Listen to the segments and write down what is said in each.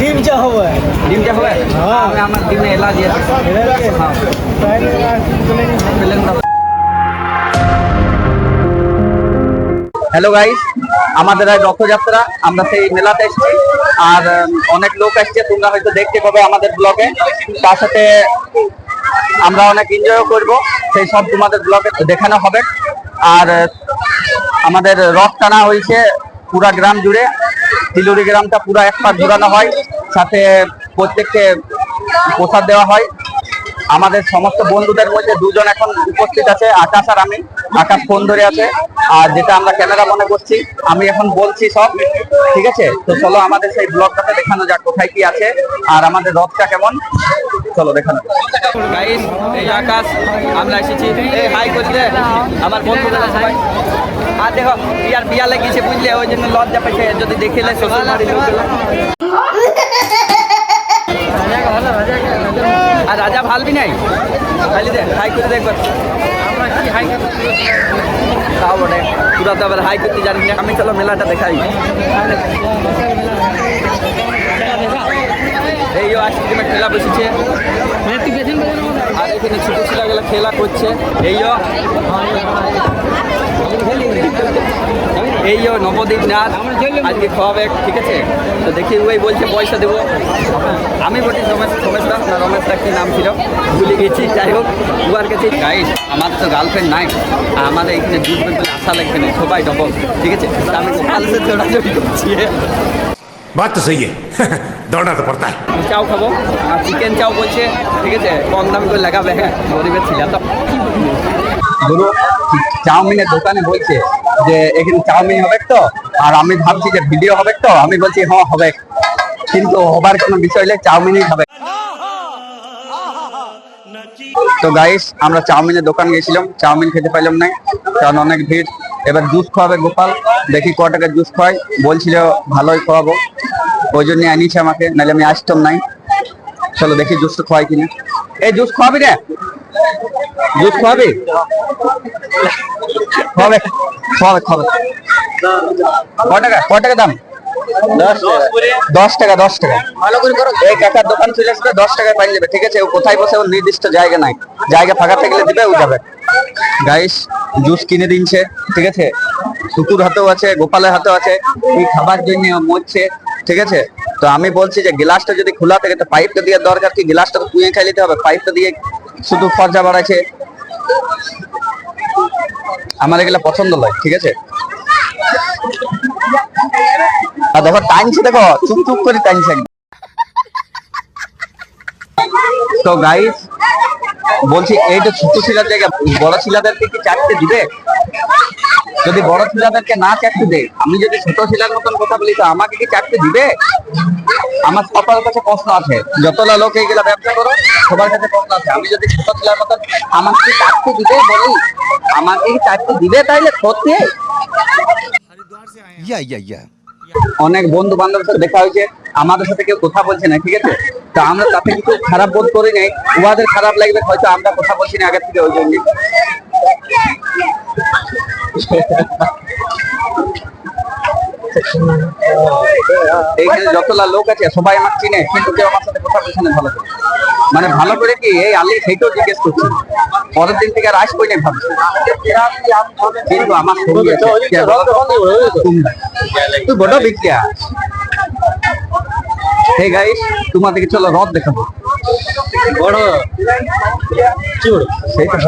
ডিম চা হবে। ডিম চা হবে? হ্যাঁ। আমার ডিমে এলার্জি আছে হ্যাঁ। হ্যালো গাইস আমাদের রথযাত্রা আমরা সেই মেলাতে এসেছি। আর অনেক লোক আসছে তোমরা হয়তো দেখতে পাবে আমাদের ব্লগে। তার সাথে আমরা অনেক এনজয়ও করব। সেই সব তোমাদের ব্লগে দেখানো হবে। আর আমাদের রথ টানা হয়েছে পুরা গ্রাম জুড়ে। তিলুরি গ্রামটা পুরো এক পাক ঘোরানো হয়, সাথে প্রত্যেককে প্রসাদ দেওয়া হয়। আমাদের সমস্ত বন্ধুদের মধ্যে দুজন এখন উপস্থিত আছে, আকাশ আর আমি। আকাশ ফোন ধরে আছে, আর যেটা আমরা ক্যামেরা মনে করছি, আমি এখন বলছি সব, ঠিক আছে? তো চলো আমাদের সেই ব্লগটাতে দেখানো যাক, কোথায় কি আছে, আর আমাদের রথটা কেমন? চলো দেখানো আকাশ, আমরা এসেছি। আমার বন্ধুরা আর দেখো, বিয়ার বিয়া লেগেছে বুঝলে, ওই জন্য লজ্জা পেয়েছে যদি দেখিলে শ্বশুর বাড়ির আর রাজা ভালবি নাই? খালি দেখ হাই করতে দেখবার তাও বটে তো আবার হাই করতে জানি না। আমি চলো মেলাটা দেখাই। এই আইসক্রিমের খেলা বসেছে। আর এখানে ছোট ছেলেগুলো খেলা করছে। এইও এই নবদ্বীপ নাথ আজকে খাওয়াবে ঠিক আছে? তো দেখি ওই বলছে পয়সা দেবো। আমি বলি রমেশ রমেশ দাস না রমেশ দাস কি নাম ছিল? ভুলে গেছি যাই হোক উবার গেছি গাইড আমার তো গার্লফ্রেন্ড নাই। আমাদের এখানে দুধ আশা লাগবে না সবাই ডবল ঠিক আছে? আমি কাল দৌড়াদৌড়ি করছি। বাত তো সেই দৌড়া তো পড়তা চাও খাব। আর চিকেন চাও বলছে ঠিক আছে? কম দাম করে লাগাবে হ্যাঁ গরিবের ছিল তো। চাউমিনের দোকানে বলছে যে এখানে চাউমিন হবে তো, আর আমি ভাবছি যে ভিডিও হবে তো, আমি বলছি হ্যাঁ হবে। কিন্তু হবার কোনো বিষয় নেই চাউমিনই হবে। তো গাইস আমরা চাউমিনের দোকান গেছিলাম চাউমিন খেতে পাইলাম না, কারণ অনেক ভিড়। এবার জুস খাওয়াবে গোপাল, দেখি ক টাকার জুস খাওয়াই বলছিল, ভালোই খাওয়াবো। ওই জন্য আনিছে আমাকে, নাহলে আমি আসতাম নাই। চলো দেখি জুস তো খাওয়াই কিনা। এই জুস খাওয়াবি রে! জুস খাওয়াবি? খাওয়াবে খাওয়াবে খাওয়াবে। ক টাকা ক টাকা দাম? দশ টাকা। দশ টাকা ভালো করে করো। এই কাকার দোকান চলে আসবে দশ টাকায় পাই যাবে। ঠিক আছে ও কোথায় বসে ওর নির্দিষ্ট জায়গা নাই। জায়গা ফাঁকা থাকলে দিবে ও যাবে। গাইস জুস কিনে দিনছে ঠিক আছে? শুকুর হাতেও আছে গোপালের হাতেও আছে এই খাবার জন্য মরছে ঠিক আছে? তো আমি বলছি যে গ্লাসটা যদি খোলা থাকে তো পাইপটা দিয়ে দরকার কি? গ্লাসটা তো পুঁয়ে খাই নিতে হবে পাইপটা দিয়ে শুধু খরচা বাড়াচ্ছে আমার এগুলো পছন্দ নয় ঠিক আছে? আর দেখো টাইমছে দেখো, চুপ চুপ করে টাইমছে তো গাইস বলছি এইটা ছোট ছেলের জায়গা বড় ছেলেদেরকে কি চারটে দিবে? যদি বড় ছেলেদেরকে না চারটে দেয়, আমি যদি ছোট ছেলের মতন কথা বলি, তো আমাকে কি চারটে দিবে? আমার সকল কাছে প্রশ্ন আছে যত লোক এইগুলা ব্যবসা করো সবার কাছে প্রশ্ন আছে। আমি যদি ছোট ছেলের মতন আমার কি চাকরি দিতে বলি? আমার কি চাকরি দিবে তাইলে সত্যি ইয়া ইয়া ইয়া। অনেক বন্ধু বান্ধব সাথে দেখা হয়েছে আমাদের সাথে কেউ কথা বলছে না ঠিক আছে? তো আমরা তাতে কিছু খারাপ বোধ করি নাই উহাদের খারাপ লাগবে হয়তো আমরা কথা বলছি না আগের থেকে ওই জন্য এইখানে যতলা লোক আছে সবাই আমার চিনে কিন্তু কেউ আমার সাথে কথা বলছে না ভালো করে। মানে ভালো করে কি এই আলি সেইটাও জিজ্ঞেস করছি। পরের দিন থেকে আর আসবোই না ভাবছি। কিন্তু আমার আছে তুই বড় বিক্রিয়া। হে গাইস তোমাদেরকে চলো রথ দেখাবো। বড়। সেইটা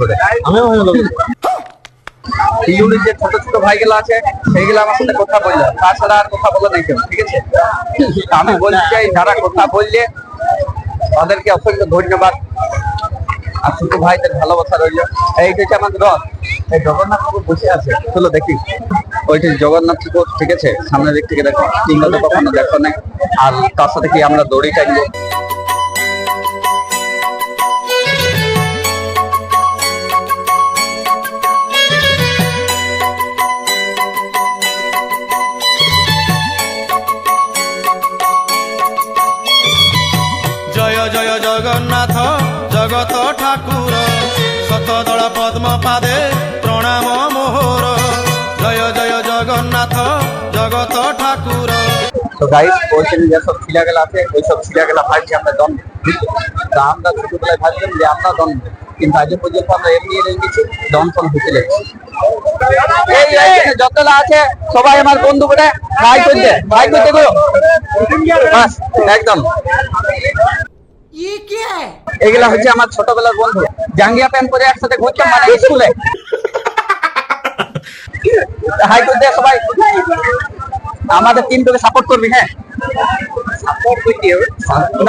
বলে। আমিও ইউনিট যে ছোট ছোট ভাইগুলো আছে, সেইগুলো আমার সাথে কথা বলল। তাছাড়া আর কথা বলে নাই কেউ, ঠিক আছে? আমি বলতে চাই, যারা কথা বললে তাদেরকে অসংখ্য ধন্যবাদ। আর ছোট ভাইদের ভালোবাসা রইল। এই হচ্ছে আমাদের রথ, এই জগন্নাথ ঠাকুর বসে আছে। চলো দেখি। ওইটা জগন্নাথ ঠাকুর, ঠিক আছে? সামনের দিক থেকে দেখো তো কখনো দেখো নাই। আর তার সাথে কি আমরা দড়ি টাইমবো জগন্নাথ, জগত ঠাকুর শতদଳ পদ্ম পাদে প্রণাম মোহর। জয় জয় জগন্নাথ, জগত ঠাকুর। তো গাইস ওইখানে যেসব ছিলাগেলা আছে ওই সব ছিলাগেলা ভাবছি আমরা তা আমরা ছোটবেলায় ভাবতাম যে আমরা দন কিন্তু আজ পর্যন্ত আমরা এমনি দন ফোন হতে লেগেছি এই যতলা আছে, সবাই আমার বন্ধু বলে ভাই করতে ভাই করতে গো। একদম। এগুলা হচ্ছে আমার ছোটবেলার বন্ধু। জাঙ্গিয়া প্যান্ট পরে একসাথে ঘুরতাম মানে স্কুলে। হাই করতে সবাই। আমাদের টিমটাকে সাপোর্ট করবি হ্যাঁ?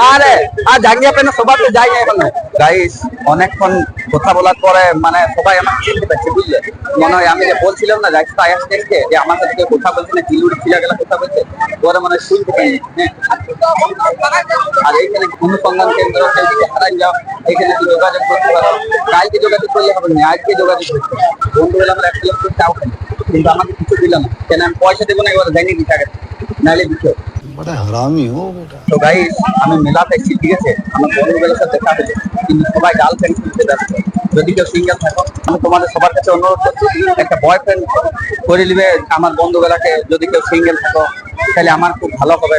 মানে যোগাযোগ করতে পারো। যোগাযোগ করলে হবে না যোগাযোগ কিন্তু আমাকে কিছু দিল কেন আমি পয়সা দেবো না, এবার দেয়নি দিতে নাহলে দিতে মানে বড় হারামি ও তো আমি ঠিক আছে? আমার বন্ধুদের সাথে দেখা কিন্তু সবাই গার্লফ্রেন্ড খুঁজতে ব্যস্ত। যদি কেউ সিঙ্গেল থাকো আমি তোমাদের সবার কাছে অনুরোধ করছি একটা বয়ফ্রেন্ড করে নিবে আমার বন্ধুবেলাকে যদি কেউ সিঙ্গেল থাকো তাহলে আমার খুব ভালো হবে।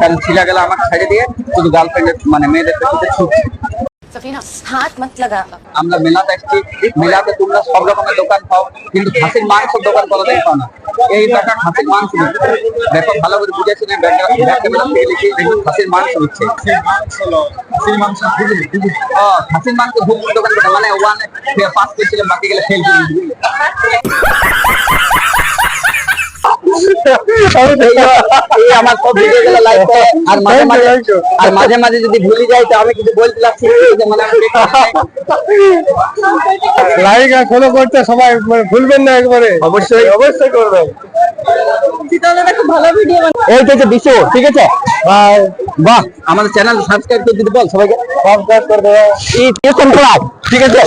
কারণ ছিলা গেলে আমাকে ছেড়ে দিয়ে শুধু গার্লফ্রেন্ডের মানে মেয়েদের পেছনে ছুটছে। আমরা মেলাতে দেখছি মেলাতে তোমরা সব রকমের দোকান পাও কিন্তু খাসির মাংসের দোকান করা পাও না। এই টাকা খাসির মাংস দিচ্ছে দেখো ভালো করে বুঝেছি না লিখি দেখি খাসির মাংস দিচ্ছে খাসির মাংস খাসির মাংস মানে ওয়ান পাঁচ কেজি বাকি গেলে ফেল আমার সব ভিডিও লাইক করে। আর মাঝে মাঝে আর মাঝে মাঝে যদি ভুলে যাই তো আমি কিছু বলতে লাগছি মানে। লাইক আর ফলো করতে সবাই মানে ভুলবেন না একবারে। অবশ্যই। অবশ্যই করবেন। এই তো ঠিক আছে? আর বাহ আমাদের চ্যানেল সাবস্ক্রাইব করে দিতে বল সবাইকে। সাবস্ক্রাইব করে দাও এই টিউশন পড়াও ঠিক আছে?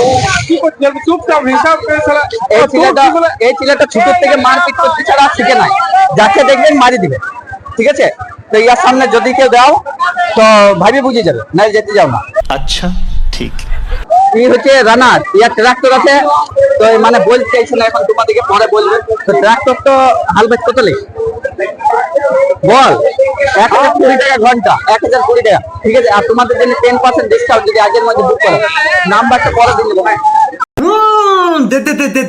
এই ছেলেটা এই ছেলেটা ছোট থেকে মারপিট করতে ছাড়া শিখে নাই। যাকে দেখবেন মারি দিবে ঠিক আছে? তো ইয়ার সামনে যদি কেউ দাও তো ভাবি বুঝে যাবে না যেতে যাও না। আচ্ছা ঠিক। হচ্ছে রানার ইয়ার ট্রাক্টর আছে। তো মানে বলতে না এখন তোমাদেরকে পরে বলবে। তো ট্রাক্টর তো হালবেট বল এক হাজার কুড়ি টাকা ঘণ্টা এক হাজার কুড়ি টাকা। ঠিক আছে আর তোমাদের জন্য টেন পার্সেন্ট ডিসকাউন্ট যদি আগের মধ্যে বুক করো। নাম্বারটা পরে দিয়ে দেবো হ্যাঁ?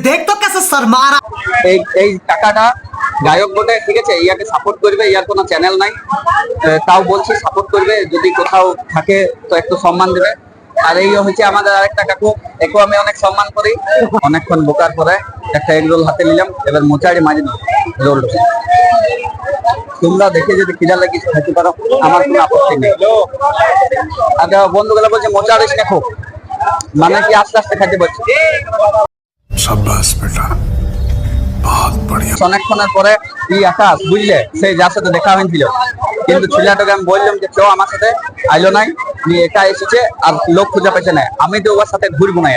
দেখ তো এই এই টাকাটা গায়ক বটে ঠিক আছে ইয়াকে সাপোর্ট করবে ইয়ার কোনো চ্যানেল নাই। তাও বলছে সাপোর্ট করবে যদি কোথাও থাকে তো একটু সম্মান দেবে। আর এই হচ্ছে আমাদের আরেকটা কাকু। একে আমি অনেক সম্মান করি। অনেকক্ষণ বোকার পরে একটা এগরোল হাতে নিলাম। এবার মোচাড়ি মাঝে রোল। তোমরা দেখে যদি কিনা লাগিস খাইতে পারো আমার কোনো আপত্তি নেই। আর বন্ধুগুলো বলছে মোচাড়িস না খুব মানে কি আস্তে আস্তে খাইতে পারছি? সাব্বাস বেটা। অনেকক্ষণের পরে এই আকাশ বুঝলে? সেই যার সাথে দেখা হয়েছিল কিন্তু ছেলেটাকে আমি বললাম যে কেউ আমার সাথে আইলো নাই। নিয়ে একা এসেছে আর লোক খুঁজে পেয়েছে না। আমি তো ওর সাথে ঘুরবো না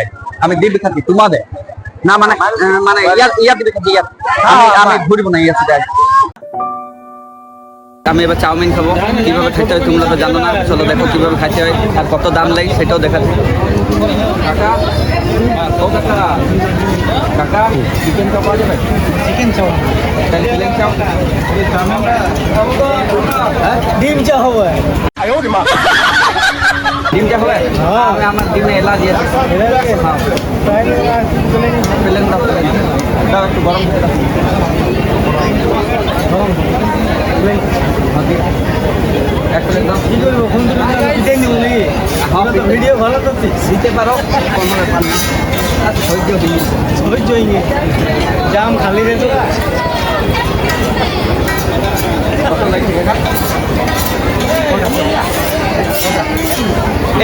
আমি দিবি থাকি তোমাদের? না মানে মানে ইয়ার ইয়ার দিবি থাকি ইয়ার। আমি আমি ঘুরবো না ইয়ার সাথে আমি এবার চাউমিন খাব। কীভাবে খেতে হয় তোমরা তো জানো না। চলো দেখো কীভাবে খাইতে হয় আর কত দাম লাগে সেটাও দেখাচ্ছি। কাকা ও কাকা কাকা চিকেন চাপ পাওয়া যাবে চিকেন চাপ তাহলে প্লেন চাপ ডিম চা হবে। ডিম চা হবে? আমি আমার ডিমে এলা হ্যাঁ প্লেন দাও দাও একটু গরম করে গরম হ্যাঁ, এক দাও। কি করব? নাকি? হ্যাঁ, তো ভিডিও ভালো করছিস দিতে পারো কোনো ব্যাপার না। আর ধৈর্য সবাই জয়নি জাম খালি রে কত লাগছে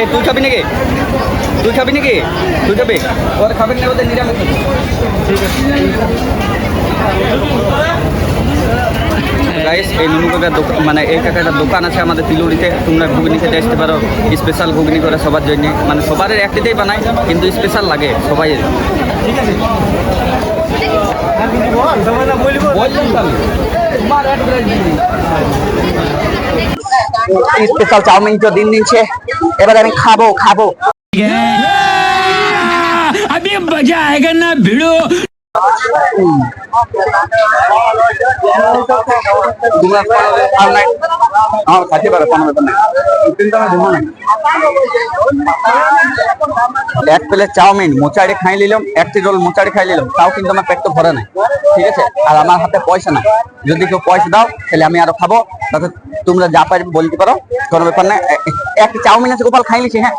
এই তুই খাবি নাকি? তুই খাবি নাকি? তুই খাবি? ওর খাবেন না ওদের নিরামিষ। আছে। গাইস এই নুনু কাকার দোকান মানে এই কাকাটার দোকান আছে আমাদের তিলুড়িতে তোমরা ঘুগনি খেতে আসতে পারো। স্পেশাল ঘুগনি করে সবার জন্য। মানে সবার একটিতেই বানায় কিন্তু স্পেশাল লাগে সবাই। আর কিছু স্পেশাল চাউমিন তো দিন দিনছে এবার আমি খাব খাব। আমি মজা আয়েগা না ভিড়ো। না এক প্লেট চাউমিন, মোচাড়ে খাই নিলাম একটি রোল মোচাড়ে খাই নিলাম, তাও কিন্তু আমার পেট তো ভরে নাই। ঠিক আছে? আর আমার হাতে পয়সা নাই। যদি কেউ পয়সা দাও, তাহলে আমি আরও খাব। তাতে তোমরা যা পারি বলতে পারো। কোনো ব্যাপার এ- একটি চাউমিন আছে, গোপাল, খাই নিছি হ্যাঁ।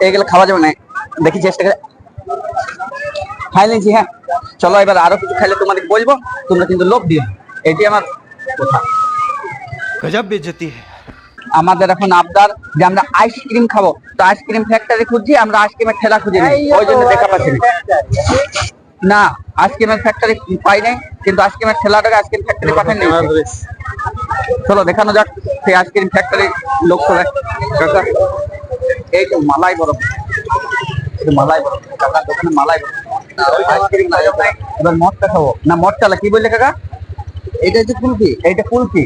এগুলো খাওয়া যাবে না। দেখি চেষ্টা করে। খাই নিয়েছি হ্যাঁ। চলো এবার আরও কিছু খাইলে তোমাদের বলব তোমরা কিন্তু লোভ দিও এটি আমার কথা। গজব বেজতি আমাদের এখন আবদার যে আমরা আইসক্রিম খাব। তো আইসক্রিম ফ্যাক্টরি খুঁজছি আমরা আইসক্রিমের ঠেলা খুঁজে ওই জন্য দেখা পাচ্ছি না। আইসক্রিমের ফ্যাক্টরি পাই নাই কিন্তু আইসক্রিমের ঠেলাটাকে আইসক্রিম ফ্যাক্টরি পাঠান নেই। চলো দেখানো যাক সেই আইসক্রিম ফ্যাক্টরি লোক সবাই। এই তো মালাই বরফ। এই মালাই বরফ কাকার দোকানে মালাই বরফ এবার মদটা খাব। না মদটা কি বললে কাকা? এটা হচ্ছে কুলফি। এইটা কুলফি।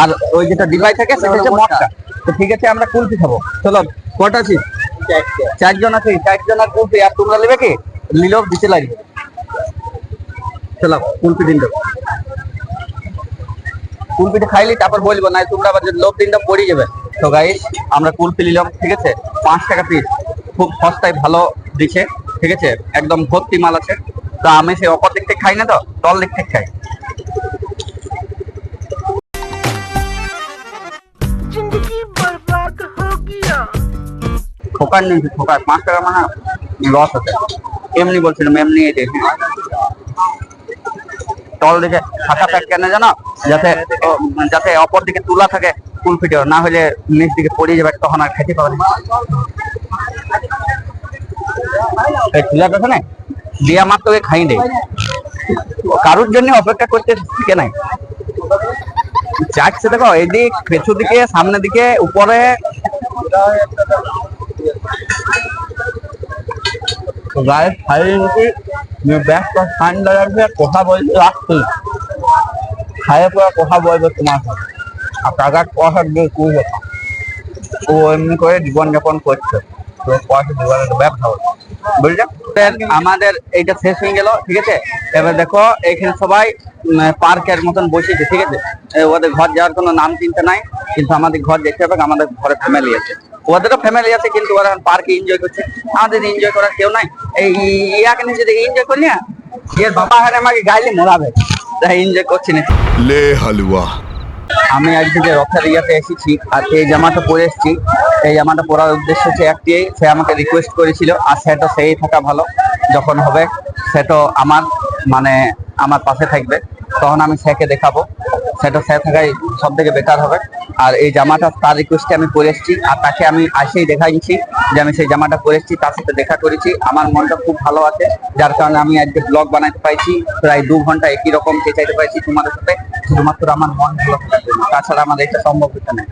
আর ওই যেটা ডিবাই থাকে সেটা হচ্ছে তো ঠিক আছে আমরা খাব। চলো কটা চারজন আছি। চারজন আর আর তোমরা নেবে কি? নিলেও দিতে লাগবে। চলো দিন দেবো কুলফিটা খাইলি তারপর বলব না তোমরা আবার লোভ দিনটা পড়ে যাবে। তো গাইস আমরা কুলফি নিলাম ঠিক আছে? পাঁচ টাকা পিস খুব সস্তায় ভালো দিছে ঠিক আছে? একদম ভর্তি মাল আছে। তো আমি সেই অপর দিক থেকে খাই না তো? তল দিক থেকে খাই। ঠোকার নেই ঠোকার পাঁচ টাকা মানে লস হচ্ছে। এমনি বলছিলাম এমনি এই দেখি তল দিকে ফাঁকা প্যাক কেন জানো? যাতে যাতে অপর দিকে তুলা থাকে কুলফিটা না হলে নিচ দিকে পড়ে যাবে তখন আর খেতে পাবে না। খাই কারোর জন্য অপেক্ষা দেখো, এদিক সামনে দিকে উপরে। কথা বলতে খাইয়ে পরে কথা বলবে তোমার আর টাকার পয়সা দিয়ে যাপন করছে। আমাদের এইটা শেষ হয়ে গেল, ঠিক আছে? এবার দেখো, এখানে সবাই পার্কের মতন বসেছে ঠিক আছে? ওদের ঘর যাওয়ার কোনো নাম চিন্তা নাই, কিন্তু আমাদের ঘর দেখতে হবে, আমাদের ঘরে ফ্যামিলি আছে। ওদেরও ফ্যামিলি আছে, কিন্তু ওরা পার্কে এনজয় করছে। আমাদের এনজয় করার কেউ নাই। এই ইয়া কেন যদি এনজয় করি না, এর বাবা হারে আমাকে গাইলে মরাবে। তাই এনজয় করছি না। লে হালুয়া। আমি আজকে রথের ইয়াতে এসেছি, আর এই জামাটা পরে এসেছি এই জামাটা পরার উদ্দেশ্য হচ্ছে একটি, সে আমাকে রিকোয়েস্ট করেছিল, আর সেটা সেই থাকা ভালো, যখন হবে, সেটা আমার মানে আমার পাশে থাকবে। তখন আমি স্যারকে দেখাবো। সেটা স্যার থাকাই সব থেকে বেকার হবে। আর এই জামাটা তার রিকোয়েস্টে আমি পরে এসেছি। আর তাকে আমি আসেই দেখাইছি যে আমি সেই জামাটা পরে এসেছি, তার সাথে দেখা করেছি। আমার মনটা খুব ভালো আছে। যার কারণে আমি আজকে ব্লগ বানাতে পাইছি। প্রায় দু ঘণ্টা একই রকম চেঁচাইতে পাইছি তোমাদের সাথে। শুধুমাত্র আমার মন ভালো। তাছাড়া আমার এটা সম্ভব হচ্ছে না।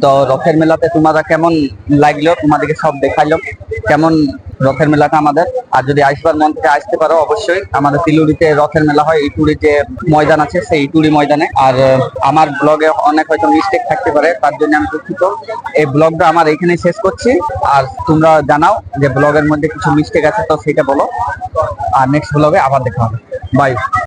তো রথের মেলাতে তোমরা কেমন লাগল? তোমাদেরকে সব দেখাইলাম। কেমন রথের মেলাটা আমাদের? আর যদি আসবার মন থেকে আসতে পারো, অবশ্যই। আমাদের তিলুরিতে রথের মেলা হয় ইটুরি যে ময়দান আছে, সেই ইটুরি ময়দানে। আর আমার ব্লগে অনেক হয়তো মিস্টেক থাকতে পারে, তার জন্য আমি দুঃখিত। এই ব্লগটা আমার এখানে শেষ করছি। আর তোমরা জানাও যে ব্লগের মধ্যে কিছু মিস্টেক আছে, তো সেটা বলো। আর নেক্সট ব্লগে আবার দেখা হবে। বাই